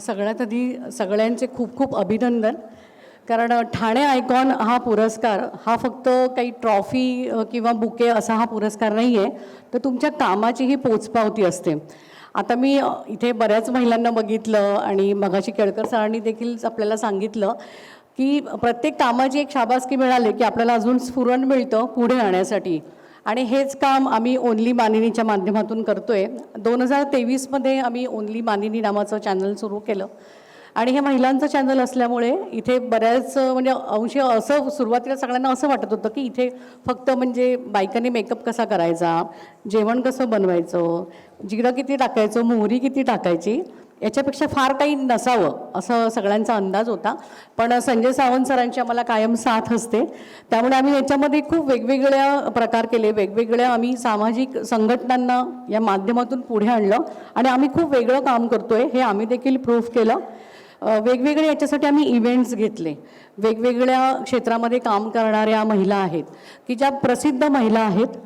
सगळ्यात आधी सगळ्यांचे खूप खूप अभिनंदन. कारण ठाणे आयकॉन हा पुरस्कार हा फक्त काही ट्रॉफी किंवा बुके असा हा पुरस्कार नाही आहे तर तुमच्या कामाची ही पोचपावती असते. आता मी इथे बऱ्याच महिलांना बघितलं आणि मगाशी केळकर सरांनी देखील आपल्याला सांगितलं की प्रत्येक कामाची एक शाबासकी मिळाली की आपल्याला अजून स्फुरण मिळतं पुढे आणण्यासाठी. आणि हेच काम आम्ही ओनली मानिनीच्या माध्यमातून करतो आहे दोन हजार तेवीसमध्ये आम्ही ओनली मानिनी नावाचं चॅनल सुरू केलं. आणि हे महिलांचं चॅनल असल्यामुळे इथे बऱ्याच म्हणजे अंशी असं सुरुवातीला सगळ्यांना असं वाटत होतं की इथे फक्त म्हणजे बायकांनी मेकअप कसा करायचा जेवण कसं बनवायचं जिरं किती टाकायचं मोहरी किती टाकायची याच्यापेक्षा फार काही नसावं असं सगळ्यांचा अंदाज होता. पण संजय सावंत सरांची आम्हाला कायम साथ असते. त्यामुळे आम्ही याच्यामध्ये खूप वेगवेगळ्या प्रकार केले. वेगवेगळ्या आम्ही सामाजिक संघटनांना या माध्यमातून पुढे आणलं. आणि आम्ही खूप वेगळं काम करतोय हे आम्ही देखील प्रूफ केलं. वेगवेगळे याच्यासाठी आम्ही इव्हेंट्स घेतले. वेगवेगळ्या क्षेत्रामध्ये काम करणाऱ्या महिला आहेत की ज्या प्रसिद्ध महिला आहेत.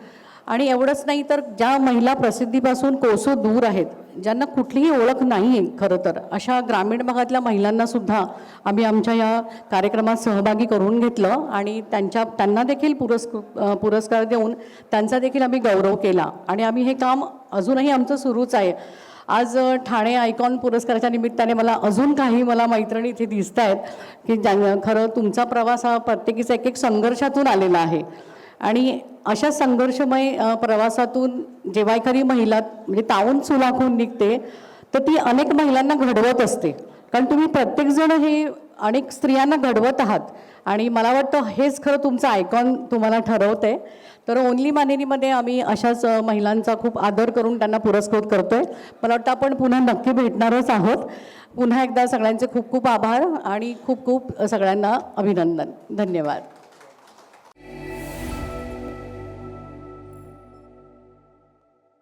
आणि एवढंच नाही तर ज्या महिला प्रसिद्धीपासून कोसो दूर आहेत ज्यांना कुठलीही ओळख नाही आहे खरं तर अशा ग्रामीण भागातल्या महिलांना सुद्धा आम्ही आमच्या या कार्यक्रमात सहभागी करून घेतलं आणि त्यांच्या त्यांना देखील पुरस्क पुरस्कार देऊन त्यांचा देखील आम्ही गौरव केला. आणि आम्ही हे काम अजूनही आमचं सुरूच आहे. आज ठाणे आयकॉन पुरस्काराच्या निमित्ताने मला अजून काही मला मैत्रिणी इथे दिसत आहेत की ज्या खरं तुमचा प्रवास हा प्रत्येकीचा एक एक संघर्षातून आलेला आहे. आणि अशा संघर्षमय प्रवासातून जेव्हा एखादी महिला म्हणजे तावून सुलाखून निघते तर ती अनेक महिलांना घडवत असते. कारण तुम्ही प्रत्येकजण हे अनेक स्त्रियांना घडवत आहात. आणि मला वाटतं हेच खरं तुमचं आयकॉन तुम्हाला ठरवतंय. तर ओनली मानेरीमध्ये आम्ही अशाच महिलांचा खूप आदर करून त्यांना पुरस्कृत करतोय. मला वाटतं आपण पुन्हा नक्की भेटणारच आहोत. पुन्हा एकदा सगळ्यांचे खूप खूप आभार आणि खूप खूप सगळ्यांना अभिनंदन. धन्यवाद.